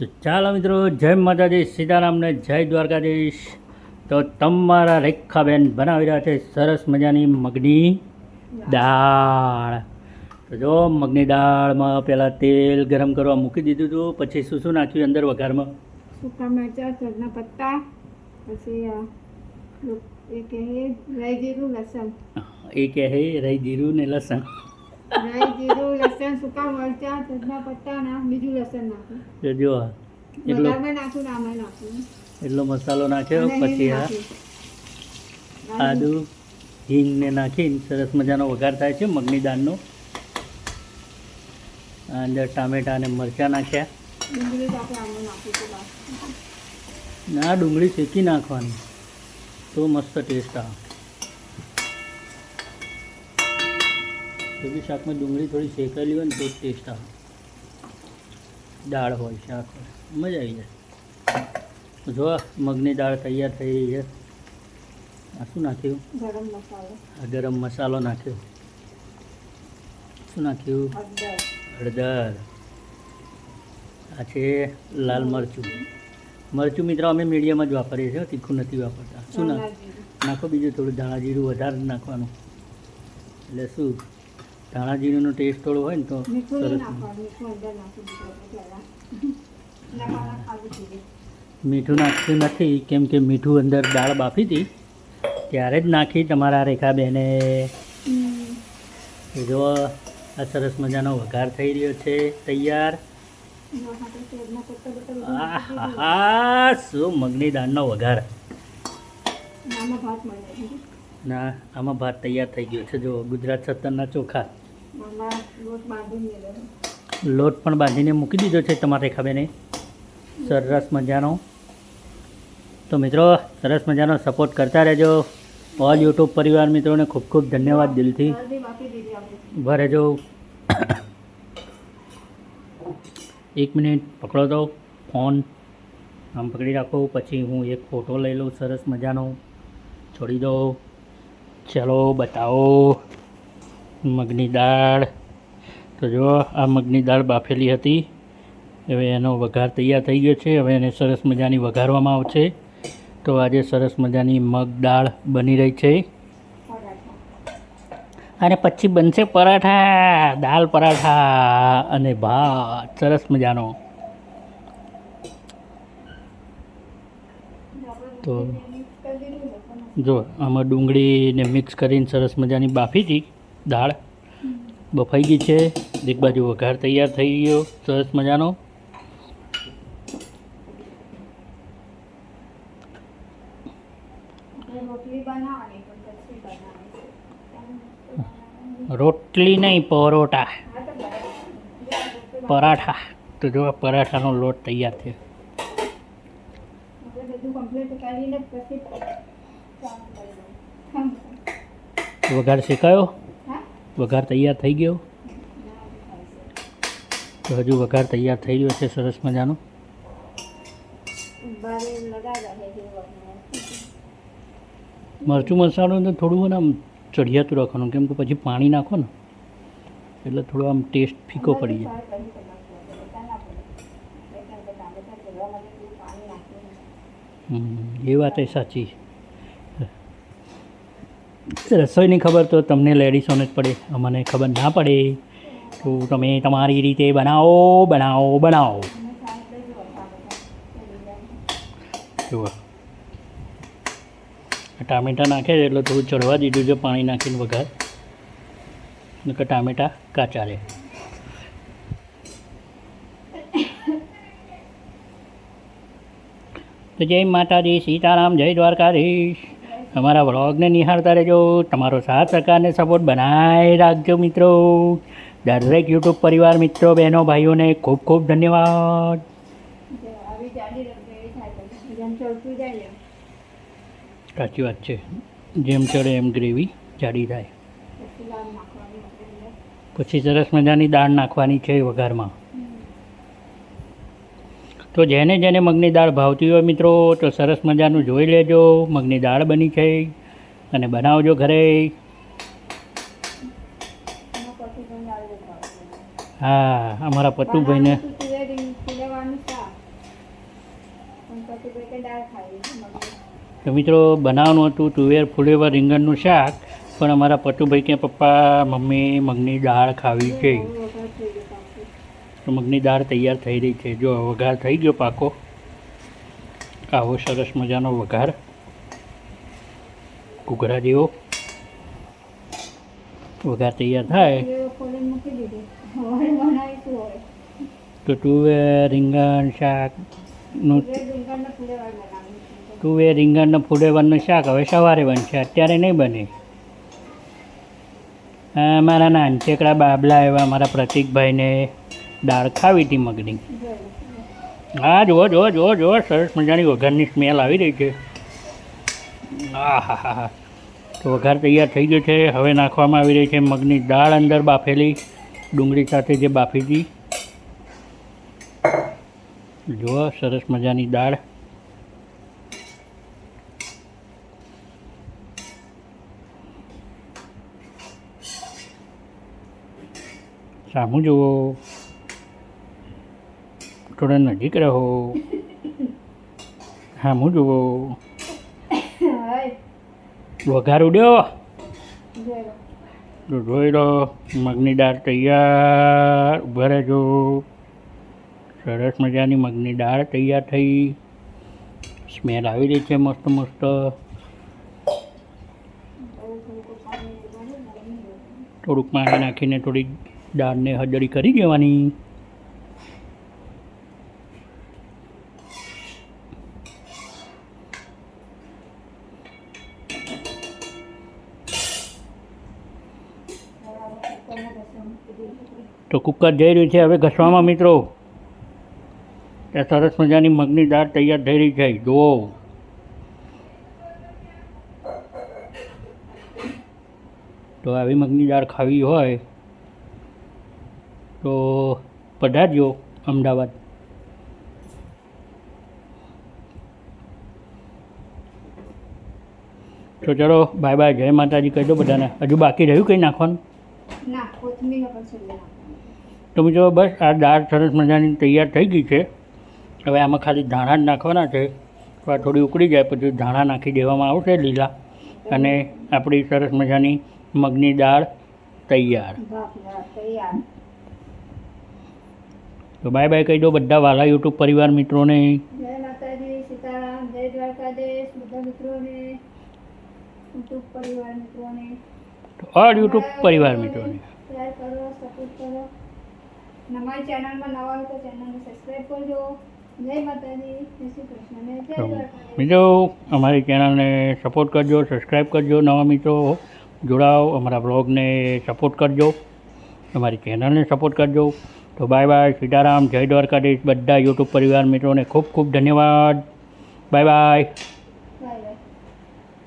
તો ચાલો મિત્રો જય માતાજી સીતારામને જય દ્વારકાધીશ. તો તમારા રેખાબેન બનાવી રહ્યા છે સરસ મજાની મગની દાળ. તો જો મગની દાળમાં પહેલાં તેલ ગરમ કરવા મૂકી દીધું હતું પછી શું શું નાખ્યું અંદર વઘારમાં. સૂકા મરચાં સરના પત્તા પછી એ કે હે રાઈ જીરું લસણ. એ કહે રહી જીરું ને લસણ. રાઈ જીરું લસણ સૂકા મરચાં તજના પત્તા ના બીજું લસણ નાખું જો એટલો નાખું આમાં નાખું એટલો મસાલો નાખ્યો પછી આ. આદુ હિંગને નાખીને સરસ મજાનો વઘાર થાય છે મગની દાળનો. અંદર ટામેટા અને મરચાં નાખ્યા. ના ડુંગળી શેકી નાખવાની. તો મસ્ત ટેસ્ટ આવે. કોઈ શાકમાં ડુંગળી થોડી શેકેલી હોય ને તો ટેસ્ટ આવે. દાળ હોય શાક હોય મજા આવી જાય. જો મગની દાળ તૈયાર થઈ રહી છે. આ શું નાખ્યું? ગરમ મસાલો. આ ગરમ મસાલો નાખ્યો. શું નાખ્યું? હળદર. આ છે લાલ મરચું. મરચું મિત્રો અમે મીડિયમ જ વાપરીએ છીએ તીખું નથી વાપરતા. શું નાખો બીજું થોડું ધાણા જીરું વધારે નાખવાનું. એટલે શું? ધાણા જીરુંનો ટેસ્ટ થોડો હોય ને તો સરસ મીઠું અંદર નાખી દીધું પહેલાં નખાના ખાલી જીરું. મીઠું નાખ્યું નથી કેમ કે મીઠું અંદર દાળ બાફી હતી ત્યારે જ નાખી તમારા રેખાબેને બેને. જો આ સરસ મજાનો વઘાર થઈ રહ્યો છે તૈયાર. આહા શું મગની દાળનો વઘાર. ભાત ના આમાં ભાત તૈયાર થઈ ગયો છે. જો ગુજરાત સત્તરના ચોખા. લોટ પણ બાંધીને મૂકી દીધો છે તમારે રેખાબેને સરસ મજાનો. તો મિત્રો સરસ મજાનો સપોર્ટ કરતા રહેજો. ઓલ યુટ્યુબ પરિવાર મિત્રોને ખૂબ ખૂબ ધન્યવાદ દિલથી. ઊભા રહેજો. એક મિનિટ પકડો તો. ફોન આમ પકડી રાખો. પછી હું એક ફોટો લઈ લઉં સરસ મજાનો. છોડી દો. ચલો બતાવો. મગની દાળ. તો જો આ મગની દાળ બાફેલી હતી. હવે એનો વઘાર તૈયાર થઈ ગયો છે. હવે એને સરસ મજાની વઘારવામાં આવશે. તો આજે સરસ મજાની મગ દાળ બની રહી છે. અને પછી બનશે પરાઠા. દાળ પરાઠા અને ભાત. સરસ મજાનો. તો મિક્સ કરી દીધું લસણ જો આમાં ડુંગળીને મિક્સ કરીને સરસ મજાની બાફી હતી દાળ બફાઈ ગઈ છે. એક બાજુ વઘાર તૈયાર થઈ ગયો સરસ મજાનો. રોટલી નહીં પરોઠા. પરાઠા. તો જો આ પરાઠાનો લોટ તૈયાર થયો. બધું કમ્પ્લીટ કરીને પછી વઘાર શેકાયો? વઘાર તૈયાર થઈ ગયો. તો હજુ વઘાર તૈયાર થઈ ગયો છે સરસ મજાનો? મરચું મસાલો તો થોડું આમ ચઢિયાતું રાખવાનું કેમ કે પછી પાણી નાખો ને એટલે થોડો આમ ટેસ્ટ ફીકો પડી જાય. એ વાત એ સાચી રસોઈની ખબર તો તમને લેડીસોને જ પડે. અમને ખબર ના પડે તો તમે તમારી રીતે બનાવો બનાવો બનાવો. જુઓ. ટામેટા નાખે એટલે થોડું ચડવા દીધું છે, પાણી નાખીને વઘાર. નકર ટામેટાં કાચા રહે. તો જય માતાજી, સીતારામ, જય દ્વારકાધીશ. અમારા વ્લોગને નિહાળતા રહેજો. તમારો સાથ સહકારને સપોર્ટ બનાવી રાખજો મિત્રો. દરેક યુટ્યુબ પરિવાર, મિત્રો, બહેનો, ભાઈઓને ખૂબ ખૂબ ધન્યવાદ. સાચી વાત છે. જેમ ચડે એમ ગ્રેવી જાડી થાય. પછી સરસ મજાની દાળ નાખવાની છે વઘારમાં. તો જેને જેને મગની દાળ ભાવતી હોય મિત્રો, તો સરસ મજાનું જોઈ લેજો. મગની દાળ બની છે. અને બનાવજો ઘરે. હા, અમારા પતુભાઈને. તો પતુભાઈ મિત્રો, બનાવવાનું હતું તુવેર ફુલેવર રીંગણનું શાક, પણ અમારા પટુભાઈ કે, પપ્પા, મમ્મી મગની દાળ ખાવી છે. મગની દાળ તૈયાર થઈ રહી છે. જો વઘાર થઈ ગયો પાકો, આવો સરસ મજાનો વઘાર. ઘૂઘરા જેવો. વઘાર તૈયાર થાય. તો તુવેર, રીંગણ શાકનું તુવેર રીંગણનું ફુલેવરનું શાક હવે સવારે બનશે, અત્યારે નહીં બને. મારા નાનચેકડા બાબલા એવા, મારા પ્રતિકભાઈને. દાળ ખાવી હતી મગની. હા, જુઓ જુઓ જુઓ જુઓ, સરસ મજાની વઘારની સ્મેલ આવી રહી છે. આ હા હા હા તો વઘાર તૈયાર થઈ ગયો છે. હવે નાખવામાં આવી રહી છે મગની દાળ અંદર બાફેલી. ડુંગળી સાથે જે બાફી હતી. જુઓ, સરસ મજાની દાળ. સામું જુઓ. થોડા નજીક રહો હું જુઓ. હાય. વઘાર ઉડ્યો તો જોઈ લો મગની દાળ તૈયાર. ઊભા રહેજો. સરસ મજાની મગની દાળ તૈયાર થઈ. સ્મેલ આવી રહી છે મસ્ત મસ્ત. થોડુંક પાણી નાખીને થોડી દાળને હજળી કરી દેવાની હવે આ કુકરમાં ઘસી મૂકી દીધું. તો કુકર જઈ રહ્યું છે. હવે ઘસવામાં મિત્રો. ત્યાં સરસ મજાની મગની દાળ તૈયાર થઈ રહી છે. જુઓ. તો આવી મગની દાળ ખાવી હોય તો પધારજો અમદાવાદ. તો ચલો, બાય બાય. જય માતાજી. કહેજો બધાને. હજુ બાકી રહ્યું કંઈ નાખવાનું? ના, કોથમીર. તો મિત્રો બસ આ દાળ સરસ મજાની તૈયાર થઈ ગઈ છે. હવે આમાં ખાલી ધાણા જ નાખવાના છે. તો આ થોડી ઉકળી જાય પછી ધાણા નાખી દેવામાં આવશે લીલા. અને આપણી સરસ મજાની મગની દાળ તૈયાર. તો બાય બાય કહી દો બધા વાલા યુટ્યુબ પરિવાર મિત્રોને. જય માતાજી સીતારામ જય દ્વારકાધીશ બધા મિત્રોને યુટ્યુબ પરિવાર મિત્રોને. ઓલ યુટ્યુબ પરિવાર મિત્રોને. શેર કરો સપોર્ટ કરો. અમારી ચેનલમાં નવા હોય તો ચેનલને સબસ્ક્રાઈબ કરજો. જય માતાજી જય શ્રી કૃષ્ણ મિત્રો અમારી ચેનલને સપોર્ટ કરજો સબસ્ક્રાઈબ કરજો નવા મિત્રો જોડાઓ અમારા બ્લોગને સપોર્ટ કરજો અમારી ચેનલને સપોર્ટ કરજો. તો બાય બાય સીતારામ જય દ્વારકાધીશ બધા યુટ્યુબ પરિવાર મિત્રોને ખૂબ ખૂબ ધન્યવાદ. Bye bye